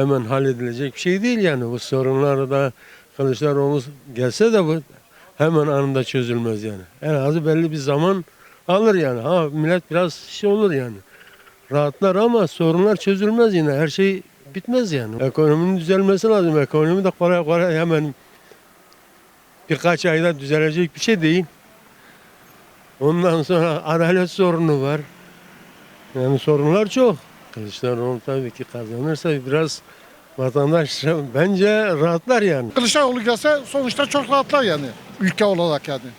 hemen halledilecek bir şey değil yani. Bu sorunlar da Kılıçdaroğlu gelse de bu hemen anında çözülmez yani. En azı belli bir zaman alır yani. Ha millet biraz şey olur yani. Rahatlar ama sorunlar çözülmez yine. Her şey bitmez yani. Ekonominin düzelmesi lazım. Ekonomi de kolay kolay hemen birkaç ayda düzelecek bir şey değil. Ondan sonra adalet sorunu var. Yani sorunlar çok. Kılıçdaroğlu tabii ki kazanırsa biraz vatandaş bence rahatlar yani. Kılıçdaroğlu gelse sonuçta çok rahatlar yani ülke olarak yani.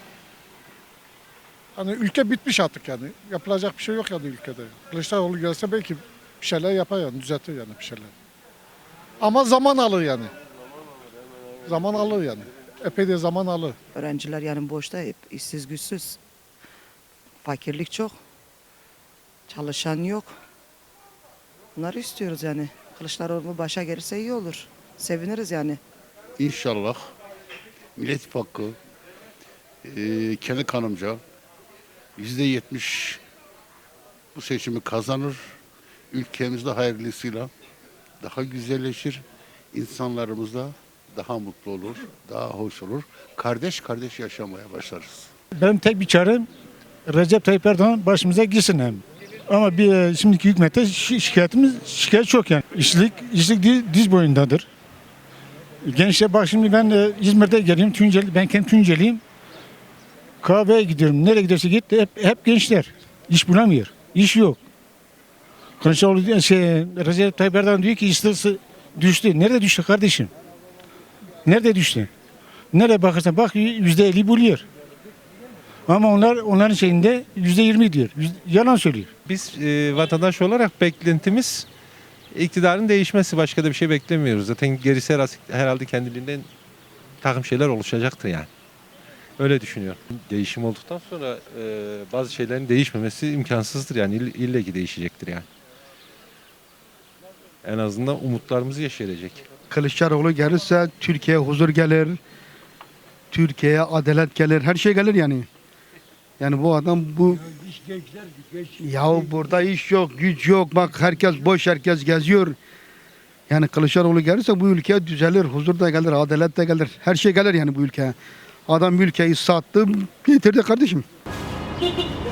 Hani ülke bitmiş artık yani. Yapılacak bir şey yok yani ülkede. Kılıçdaroğlu gelse belki bir şeyler yapar yani düzeltir yani bir şeyler. Ama zaman alır yani. Zaman alır yani. Epey de zaman alır. Öğrenciler yani boşta hep işsiz güçsüz. Fakirlik çok. Çalışan yok. Bunları istiyoruz yani. Kılıçdaroğlu başa gelirse iyi olur. Seviniriz yani. İnşallah Millet İttifakı eee kendi kanımca yüzde yetmiş bu seçimi kazanır. Ülkemizde hayırlısıyla daha güzelleşir. İnsanlarımız da daha mutlu olur, daha hoş olur. Kardeş kardeş yaşamaya başlarız. Benim tek bir çarem Recep Tayyip Erdoğan başımıza gitsin hem. Ama bir e, şimdiki hükümette şi- şikayetimiz şikayet çok yani. İşlik, işlik diz, diz boyundadır. Gençler bak şimdi ben e, İzmir'de geliyorum Tunceli, ben kendim Tunceliyim. Kahveye gidiyorum. Nereye giderse git hep, hep gençler. İş bulamıyor. İş yok. Kılıçdaroğlu diyor- şey, Recep Tayyip Erdoğan diyor ki istihdamı düştü. Nerede düştü kardeşim? Nerede düştü? Nereye bakarsan bak yüzde elli buluyor. Ama onlar onların şeyinde yüzde yirmi diyor. Yüz- Yalan söylüyor. Biz e, vatandaş olarak beklentimiz iktidarın değişmesi. Başka da bir şey beklemiyoruz. Zaten gerisi herhalde, herhalde kendiliğinden takım şeyler oluşacaktır yani. Öyle düşünüyorum. Değişim olduktan sonra e, bazı şeylerin değişmemesi imkansızdır yani. İll- İlle ki değişecektir yani. En azından umutlarımız yeşerecek. Kılıçdaroğlu gelirse Türkiye'ye huzur gelir. Türkiye'ye adalet gelir. Her şey gelir yani. Yani bu adam bu ya burada iş yok, güç yok. Bak herkes boş, herkes geziyor. Yani Kılıçdaroğlu gelirse bu ülke düzelir, huzur da gelir, adalet de gelir. Her şey gelir yani bu ülkeye. Adam ülkeyi sattı, getirdi kardeşim.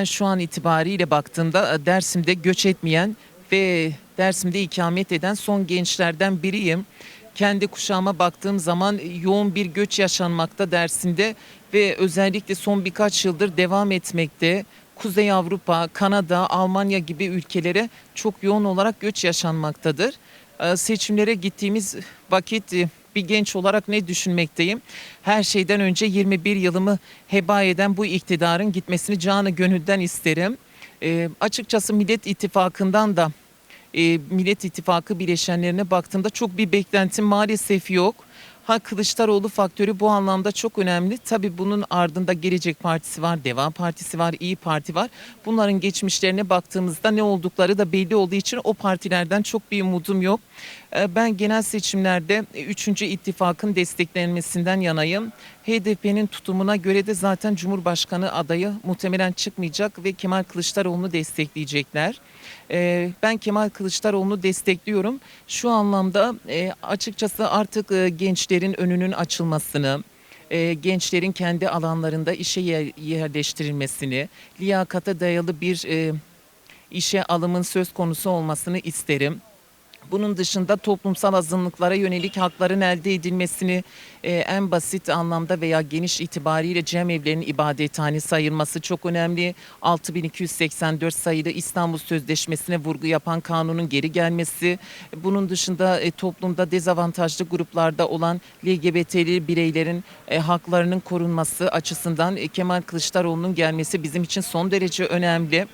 Ben şu an itibariyle baktığımda e, Dersim'de göç etmeyen ve Dersim'de ikamet eden son gençlerden biriyim. Kendi kuşağıma baktığım zaman e, yoğun bir göç yaşanmakta Dersim'de ve özellikle son birkaç yıldır devam etmekte. Kuzey Avrupa, Kanada, Almanya gibi ülkelere çok yoğun olarak göç yaşanmaktadır. E, Seçimlere gittiğimiz vakit bir genç olarak ne düşünmekteyim? Her şeyden önce 21 yılımı heba eden bu iktidarın gitmesini canı gönülden isterim. E, açıkçası Millet İttifakı'ndan da e, Millet İttifakı bileşenlerine baktığımda çok bir beklentim maalesef yok. Ha Kılıçdaroğlu faktörü bu anlamda çok önemli. Tabii bunun ardında Gelecek Partisi var, Deva Partisi var, İyi Parti var. Bunların geçmişlerine baktığımızda ne oldukları da belli olduğu için o partilerden çok bir umudum yok. Ee, Ben genel seçimlerde 3. ittifakın desteklenmesinden yanayım. HDP'nin tutumuna göre de zaten Cumhurbaşkanı adayı muhtemelen çıkmayacak ve Kemal Kılıçdaroğlu'nu destekleyecekler. Ee, Ben Kemal Kılıçdaroğlu'nu destekliyorum. Şu anlamda e, açıkçası artık e, gençlerin önünün açılmasını, e, gençlerin kendi alanlarında işe yer- yerleştirilmesini, liyakata dayalı bir e, işe alımın söz konusu olmasını isterim. Bunun dışında toplumsal azınlıklara yönelik hakların elde edilmesini e, en basit anlamda veya geniş itibariyle cemevlerinin ibadethane sayılması çok önemli. 6284 sayılı İstanbul Sözleşmesi'ne vurgu yapan kanunun geri gelmesi. Bunun dışında e, toplumda dezavantajlı gruplarda olan LGBT'li bireylerin e, haklarının korunması açısından e, Kemal Kılıçdaroğlu'nun gelmesi bizim için son derece önemli.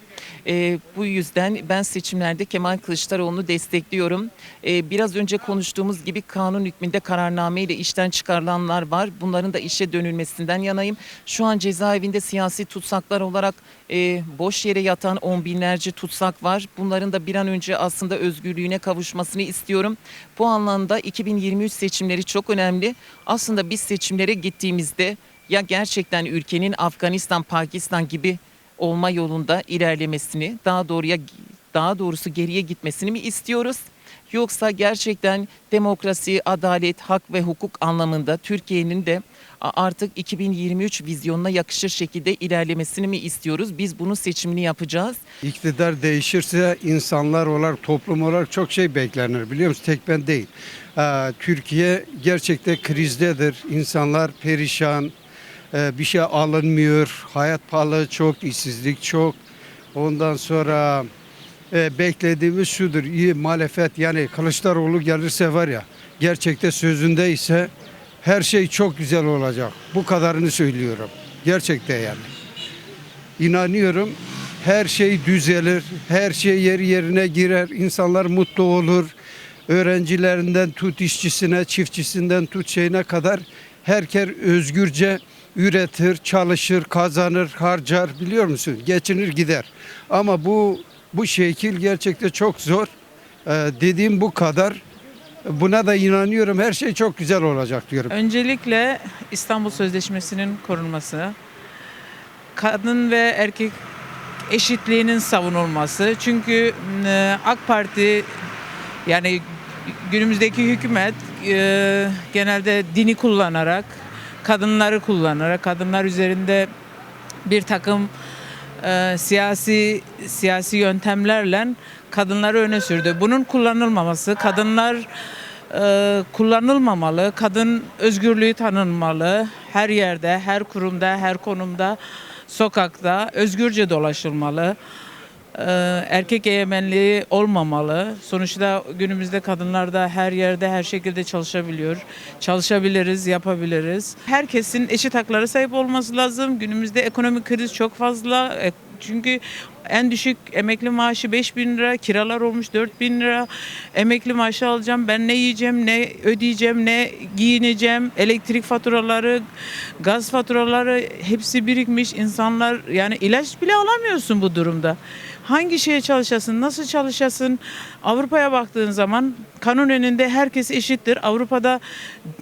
E, bu yüzden ben seçimlerde Kemal Kılıçdaroğlu'nu destekliyorum. E, biraz önce konuştuğumuz gibi kanun hükmünde kararname ile işten çıkarılanlar var. Bunların da işe dönülmesinden yanayım. Şu an cezaevinde siyasi tutsaklar olarak e, boş yere yatan on binlerce tutsak var. Bunların da bir an önce aslında özgürlüğüne kavuşmasını istiyorum. Bu anlamda 2023 seçimleri çok önemli. Aslında biz seçimlere gittiğimizde ya gerçekten ülkenin Afganistan, Pakistan gibi olma yolunda ilerlemesini, daha doğruya daha doğrusu geriye gitmesini mi istiyoruz? Yoksa gerçekten demokrasi, adalet, hak ve hukuk anlamında Türkiye'nin de artık 2023 vizyonuna yakışır şekilde ilerlemesini mi istiyoruz? Biz bunun seçimini yapacağız. İktidar değişirse insanlar olarak, toplum olarak çok şey beklenir biliyor musun? Tek ben değil. Türkiye gerçekten krizdedir. İnsanlar perişan, bir şey alınmıyor. Hayat pahalı çok, işsizlik çok. Ondan sonra e, beklediğimiz şudur. iyi muhalefet yani Kılıçdaroğlu gelirse var ya gerçekte sözünde ise her şey çok güzel olacak. Bu kadarını söylüyorum. Gerçekten yani. İnanıyorum her şey düzelir, her şey yer yerine girer, insanlar mutlu olur. Öğrencilerinden tut işçisine, çiftçisinden tut şeyine kadar herkes özgürce üretir, çalışır, kazanır, harcar biliyor musun? Geçinir gider. Ama bu bu şekil gerçekten çok zor. Ee, dediğim bu kadar. Buna da inanıyorum. Her şey çok güzel olacak diyorum. Öncelikle İstanbul Sözleşmesi'nin korunması, kadın ve erkek eşitliğinin savunulması. Çünkü e, AK Parti yani günümüzdeki hükümet e, genelde dini kullanarak, kadınları kullanarak, kadınlar üzerinde bir takım e, siyasi siyasi yöntemlerle kadınları öne sürdü. Bunun kullanılmaması, kadınlar e, kullanılmamalı, kadın özgürlüğü tanınmalı. Her yerde, her kurumda, her konumda, sokakta özgürce dolaşılmalı. E, erkek egemenliği olmamalı. Sonuçta günümüzde kadınlar da her yerde her şekilde çalışabiliyor. Çalışabiliriz, yapabiliriz. Herkesin eşit haklara sahip olması lazım. Günümüzde ekonomik kriz çok fazla. E, Çünkü en düşük emekli maaşı 5 bin lira, kiralar olmuş 4 bin lira. Emekli maaşı alacağım, ben ne yiyeceğim, ne ödeyeceğim, ne giyineceğim. Elektrik faturaları, gaz faturaları hepsi birikmiş. İnsanlar yani ilaç bile alamıyorsun bu durumda. Hangi şeye çalışasın, nasıl çalışasın? Avrupa'ya baktığın zaman kanun önünde herkes eşittir. Avrupa'da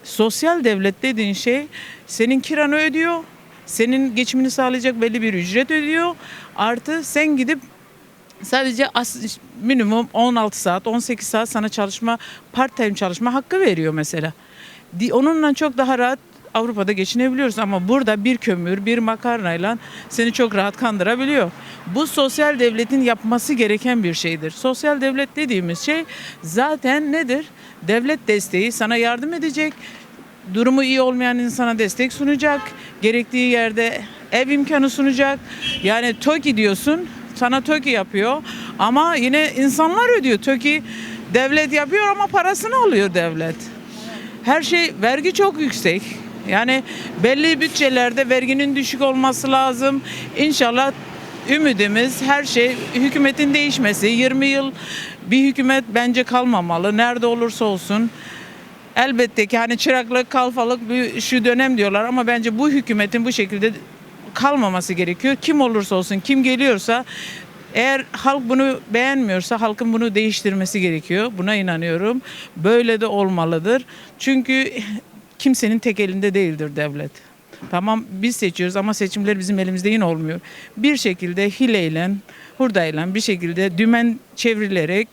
sosyal devlet dediğin şey senin kiranı ödüyor, senin geçimini sağlayacak belli bir ücret ödüyor. Artı sen gidip sadece as- minimum 16 saat, 18 saat sana çalışma, part time çalışma hakkı veriyor mesela. Onunla çok daha rahat Avrupa'da geçinebiliyoruz ama burada bir kömür, bir makarnayla seni çok rahat kandırabiliyor. Bu sosyal devletin yapması gereken bir şeydir. Sosyal devlet dediğimiz şey zaten nedir? Devlet desteği sana yardım edecek, durumu iyi olmayan insana destek sunacak. Gerektiği yerde ev imkanı sunacak. Yani TOKİ diyorsun. Sana TOKİ yapıyor. Ama yine insanlar ödüyor. TOKİ devlet yapıyor ama parasını alıyor devlet. Her şey vergi çok yüksek. Yani belli bütçelerde verginin düşük olması lazım. İnşallah ümidimiz her şey hükümetin değişmesi. 20 yıl bir hükümet bence kalmamalı. Nerede olursa olsun. Elbette ki hani çıraklık, kalfalık bir şu dönem diyorlar ama bence bu hükümetin bu şekilde kalmaması gerekiyor. Kim olursa olsun, kim geliyorsa eğer halk bunu beğenmiyorsa halkın bunu değiştirmesi gerekiyor. Buna inanıyorum. Böyle de olmalıdır. Çünkü kimsenin tek elinde değildir devlet. Tamam biz seçiyoruz ama seçimler bizim elimizde yine olmuyor. Bir şekilde hileyle, hurdayla bir şekilde dümen çevrilerek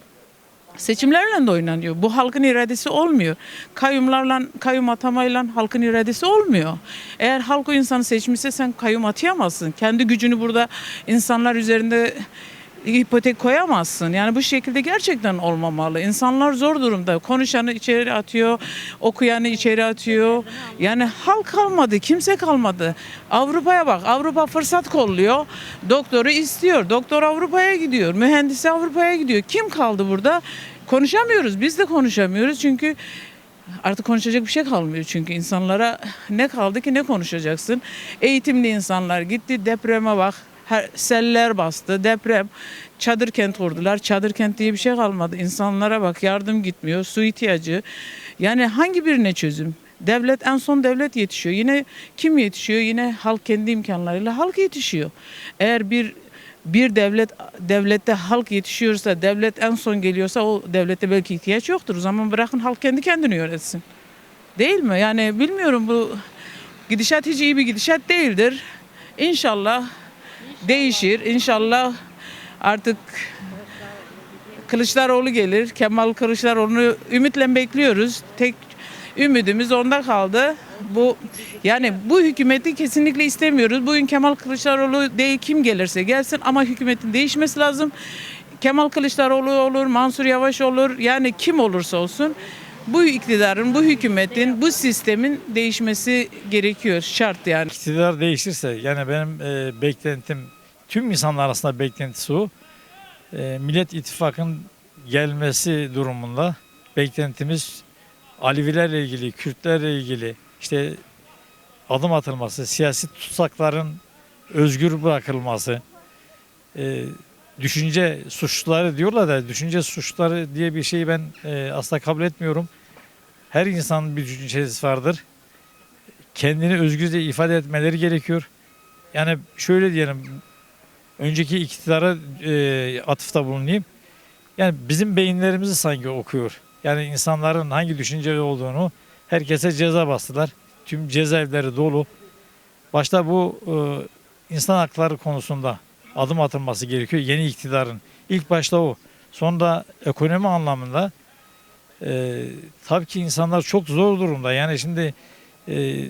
seçimlerle de oynanıyor. Bu halkın iradesi olmuyor. Kayyumlarla, kayyum atamayla halkın iradesi olmuyor. Eğer halk o insanı seçmişse sen kayyum atayamazsın. Kendi gücünü burada insanlar üzerinde ipotek koyamazsın. Yani bu şekilde gerçekten olmamalı. İnsanlar zor durumda. Konuşanı içeri atıyor, okuyanı içeri atıyor. Yani halk kalmadı, kimse kalmadı. Avrupa'ya bak. Avrupa fırsat kolluyor. Doktoru istiyor. Doktor Avrupa'ya gidiyor. Mühendisi Avrupa'ya gidiyor. Kim kaldı burada? Konuşamıyoruz. Biz de konuşamıyoruz çünkü Artık konuşacak bir şey kalmıyor çünkü insanlara ne kaldı ki ne konuşacaksın? Eğitimli insanlar gitti depreme bak. Her, seller bastı, deprem. Çadır kent kurdular. Çadır kent diye bir şey kalmadı. İnsanlara bak yardım gitmiyor, su ihtiyacı. Yani hangi birine çözüm? Devlet en son devlet yetişiyor. Yine kim yetişiyor? Yine halk kendi imkanlarıyla halk yetişiyor. Eğer bir bir devlet devlette halk yetişiyorsa, devlet en son geliyorsa o devlette belki ihtiyaç yoktur. O zaman bırakın halk kendi kendini yönetsin. Değil mi? Yani bilmiyorum bu gidişat hiç iyi bir gidişat değildir. İnşallah değişir. İnşallah artık Kılıçdaroğlu gelir. Kemal Kılıçdaroğlu'nu ümitle bekliyoruz. Tek ümidimiz onda kaldı. Bu yani bu hükümeti kesinlikle istemiyoruz. Bugün Kemal Kılıçdaroğlu değil kim gelirse gelsin ama hükümetin değişmesi lazım. Kemal Kılıçdaroğlu olur, Mansur Yavaş olur. Yani kim olursa olsun bu iktidarın, bu hükümetin, bu sistemin değişmesi gerekiyor. Şart yani. İktidar değişirse yani benim e, beklentim tüm insanlar arasında beklentisi o. E, Millet İttifakı'nın gelmesi durumunda beklentimiz Alevilerle ilgili, Kürtlerle ilgili işte adım atılması, siyasi tutsakların özgür bırakılması, e, düşünce suçluları diyorlar da düşünce suçluları diye bir şeyi ben e, asla kabul etmiyorum. Her insanın bir düşüncesi vardır kendini özgürce ifade etmeleri gerekiyor. Yani şöyle diyelim, önceki iktidara e, atıfta bulunayım. Yani bizim beyinlerimizi sanki okuyor. Yani insanların hangi düşünceli olduğunu herkese ceza bastılar. Tüm cezaevleri dolu. Başta bu e, insan hakları konusunda adım atılması gerekiyor yeni iktidarın. İlk başta o. Sonra ekonomi anlamında e, tabii ki insanlar çok zor durumda. Yani şimdi e,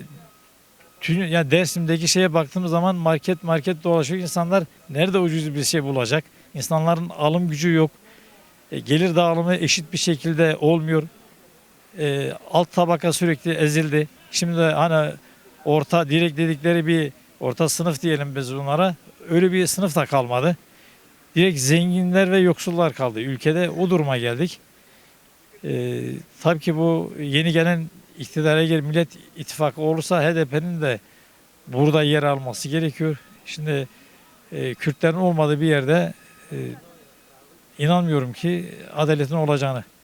tüm, yani Dersim'deki şeye baktığımız zaman market market dolaşıyor insanlar nerede ucuz bir şey bulacak? İnsanların alım gücü yok. E, gelir dağılımı eşit bir şekilde olmuyor. E, alt tabaka sürekli ezildi. Şimdi hani orta direkt dedikleri bir orta sınıf diyelim biz bunlara. Öyle bir sınıf da kalmadı. Direkt zenginler ve yoksullar kaldı. Ülkede o duruma geldik. E, tabii ki bu yeni gelen iktidara gel Millet İttifakı olursa HDP'nin de burada yer alması gerekiyor. Şimdi e, Kürtlerin olmadığı bir yerde e, inanmıyorum ki adaletin olacağını.